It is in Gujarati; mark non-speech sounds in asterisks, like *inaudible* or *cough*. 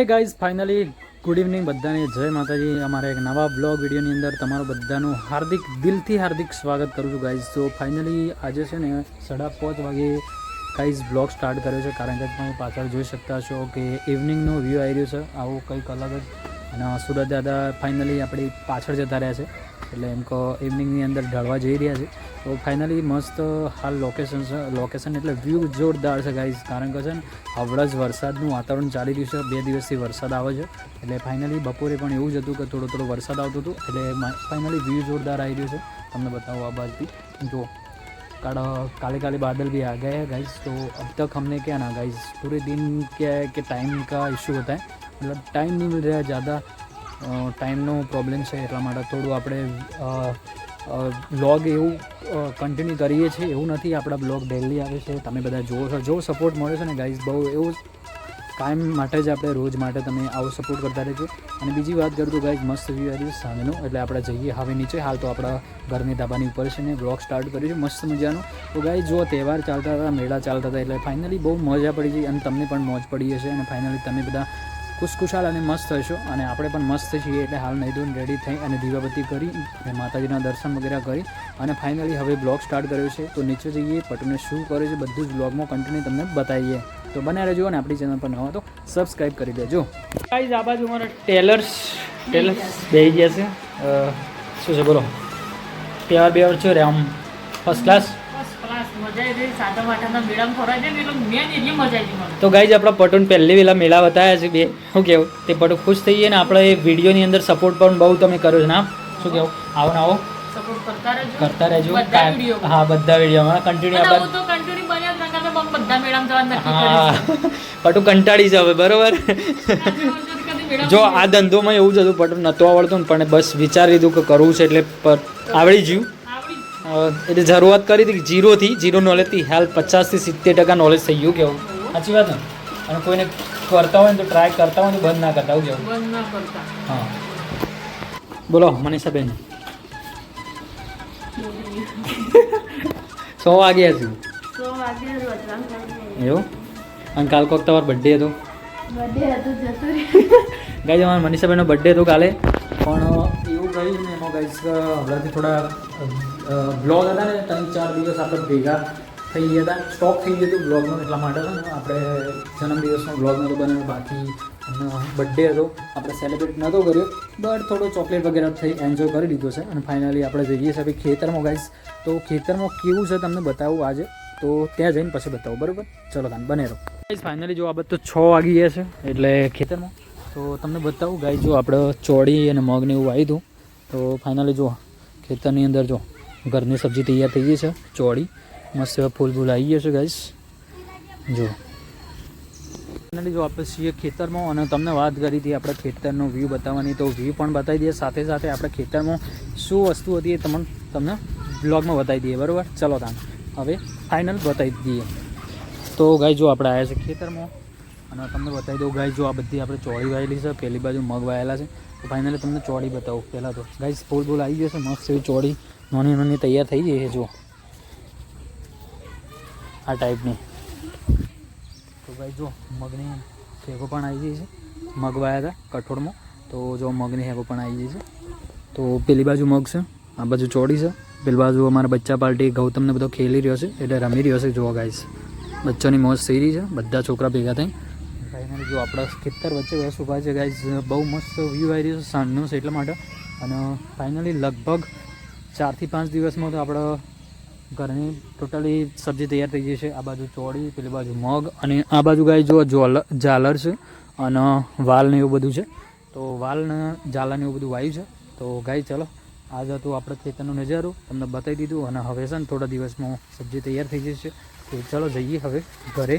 Hey guys finally good evening બધાને. જય માતાજી. અમારા એક નવા બ્લોગ વિડીયોની અંદર તમારું બધાનું હાર્દિક, દિલથી હાર્દિક સ્વાગત કરું છું ગાઈઝ તો ફાઇનલી આજે છે ને સાડા પાંચ વાગે ગાઈઝ બ્લોગ સ્ટાર્ટ કર્યો છે. કારણ કે તમે પાછળ જોઈ શકતા છો કે ઇવનિંગનો વ્યૂ આવી રહ્યો છે. આવું કંઈક અલગ જ. અને સુરત દાદા ફાઇનલી આપણી પાછળ જતા રહ્યા છે. એટલે એમ કહો ઇવનિંગની અંદર ઢળવા જઈ રહ્યા છે. તો ફાઇનલી મસ્ત હાલ લોકેશન છે લોકેશન એટલે વ્યૂ જોરદાર છે ગાઈઝ કારણ કે છે ને હમણાં જ વરસાદનું વાતાવરણ ચાલી રહ્યું છે બે દિવસથી વરસાદ આવે છે એટલે ફાઇનલી બપોરે પણ એવું જ હતું કે થોડો થોડો વરસાદ આવતો હતો એટલે ફાઇનલી વ્યૂ જોરદાર આવી રહ્યું છે તમને बताऊँ આ બાજથી जो काड़ा काले काले बादल भी आ गए हैं गाइस तो अब तक हमने क्या ना गाइस पूरे दिन क्या है कि टाइम का इशू होता है मतलब टाइम नहीं मिल रहा है ज़्यादा ટાઈમનો પ્રોબ્લેમ છે એટલા માટે થોડું આપણે બ્લોગ એવું કન્ટિન્યુ કરીએ છીએ. એવું નથી, આપણા બ્લોગ ડેલી આવે છે. તમે બધા જુઓ છો જો સપોર્ટ મળે છે ને ગાઈઝ બહુ એવું કાયમ માટે જ આપણે રોજ માટે તમે આવો સપોર્ટ કરતા રહેજો. અને બીજી વાત કરું તો ગાઈઝ મસ્ત વ્યૂ આવી સાંજનો એટલે આપણે જઈએ હવે નીચે. હાલ તો આપણા ઘરની ધાબાની ઉપર છે ને બ્લોગ સ્ટાર્ટ કર્યું છે મસ્ત મજાનું. તો ગાઈઝ જો તહેવાર ચાલતા હતા, મેળા ચાલતા હતા, એટલે ફાઇનલી બહુ મજા પડી ગઈ અને તમને પણ મોજ પડી હશે. અને ફાઇનલી તમે બધા ખુશખુશાલ અને મસ્ત હશો. અને આપણે પણ મસ્ત છીએ એટલે હાલ નહીં ધોઈને રેડી થઈ અને દીવાબત્તી કરી અને માતાજીના દર્શન વગેરે કરી. અને ફાઇનલી હવે બ્લોગ સ્ટાર્ટ કર્યો છે. તો નીચે જઈએ, પટુને શું કરે છે બધું જ બ્લોગમાં કન્ટિન્યુ તમને બતાવીએ. તો બન્યા રહેજો અને આપણી ચેનલ પર નવા તો સબસ્ક્રાઈબ કરી દેજો. ગાઈઝ આ બાજુ અમારા ટેલર્સ ટેલર્સ બેસી ગયા છે. શું છે બોલો? એવા બે વાર છે આમ ફર્સ્ટ ક્લાસ તો ગાઈઝ આપણા પટુન પહેલી વેલા મેળા બતાવ્યા છે બે. શું કેવું? તે પટુ ખુશ થઈ ગયા ને આપણે એ વિડીયોની અંદર સપોર્ટ પણ બહુ તમે કર્યો છે ના શું કેવું? આવો ને આવો. કરતા રહેજો. હા બધા વિડીયોમાં. કન્ટિન્યુ *laughs* પટુ કંટાળી છે હવે બરોબર? *laughs* જો આ ધંધોમાં એવું જ હતું પટુ નહોતું આવડતું પણ બસ વિચારી લીધું કે કરવું છે એટલે આવડી ગયું. એટલે શરૂઆત કરી હતી જીરોથી જીરો નોલેજથી હાલ પચાસથી સિત્તેર ટકા નોલેજ થઈ ગયું કેવું? સાચી વાત ને? અને કોઈને કરતા હોય ને તો ટ્રાય કરતા હોય ને તો બંધ ના કરતા હોય કેવું? બંધ ના કરતા. હા. બોલો મનીષાબેન સો વાગ્યા છે. એવું? અને કાલ કોક તમારો બર્થડે હતો? બર્થડે હતું રહ્યું. અમારા મનીષાબેનનો બર્થડે હતો કાલે. પણ ગયું ગાઈસ હમણાંથી થોડા બ્લોગ હતા ને, ત્રણ ચાર દિવસ આપણે ભેગા થઈ ગયા હતા. સ્ટોક થઈ ગયું હતું બ્લોગનો એટલા માટે આપણે જન્મદિવસનો બ્લોગ નહોતો બનાવ્યો, બાકી બર્થડે હતો. આપણે સેલિબ્રેટ નહોતો કર્યો બટ થોડો ચોકલેટ વગેરે થઈ એન્જોય કરી લીધો છે. અને ફાઇનલી આપણે જઈએ છીએ ખેતરમાં ગાઈસ તો ખેતરમાં કેવું છે તમને બતાવું આજે? તો ત્યાં જઈને પછી બતાવો, બરાબર? ચલો તાન, બને રહો. ગાઈઝ ફાઇનલી જો આ બધું છ વાગી ગયા છે, એટલે ખેતરમાં. તો તમને બતાવું ગાય જો આપણે ચોળી અને મગને એવું વાવી હતું તો ફાઇનલી જો ખેતરની અંદર જો ઘરની સબ્જી તૈયાર થઈ ગઈ છે, ચોળી, મસ્ત ફૂલ ફૂલ આવી ગયા છે ગાઈસ જો ફાઇનલી જો આપણે છીએ ખેતરમાં અને તમને વાત કરી હતી આપણે ખેતરનો વ્યૂ બતાવવાની, તો વ્યૂ પણ બતાવી દઈએ. સાથે સાથે આપણે ખેતરમાં શું વસ્તુ હતી એ તમને તમને બ્લોગમાં બતાવી દઈએ, બરાબર? ચલો તાન હવે ફાઇનલ બતાવી દઈએ. તો ગાય જો આપણે આવ્યા છે ખેતરમાં. અને તમને બતાવી દઉં ગાય જો આ બધી આપણે ચોળી વાયેલી છે પહેલી બાજુ મગ વાયેલા છે, તો ફાઇનલી તમને ચોળી બતાવું પહેલાં તો. ગાય ફૂલ ફૂલ આવી ગયો છે, મસ્ત એવી ચોળી. નાની નાની તૈયાર થઈ ગઈ છે જો આ ટાઈપની તો ગાય જો મગની ફેગો પણ આવી ગઈ છે. મગ વાયા હતા કઠોળમાં. તો જો મગની હેગો પણ આવી ગઈ છે. તો પેલી બાજુ મગ છે, આ બાજુ ચોડી છે. પેલી બાજુ અમારા બચ્ચા પાર્ટી ગૌતમને બધો ખેલી રહ્યો છે, એટલે રમી રહ્યો છે જોવા ગાઈશ બચ્ચોની મોજ થઈ છે, બધા છોકરા ભેગા થઈ જો આપણા ખેતર વચ્ચે બસ ઊભા છે ગાઈઝ બહુ મસ્ત વ્યૂ આવી રહ્યો છે સાંજનો છે એટલા માટે. અને ફાઇનલી લગભગ ચારથી પાંચ દિવસમાં તો આપણા ઘરની ટોટલી સબ્જી તૈયાર થઈ છે. આ બાજુ ચોળી, પેલી બાજુ મગ અને આ બાજુ ગાય જો જોલ ઝાલર છે અને વાલ ને એવું બધું છે. તો વાલ ને ઝાલર ને એવું બધું વાયું છે. તો ગાય ચલો, આજ હતું આપણે ખેતરનો નજારો. તમને બતાવી દીધું અને હવે છે ને થોડા દિવસમાં સબ્જી તૈયાર થઈ જશે તો ચલો જઈએ હવે ઘરે.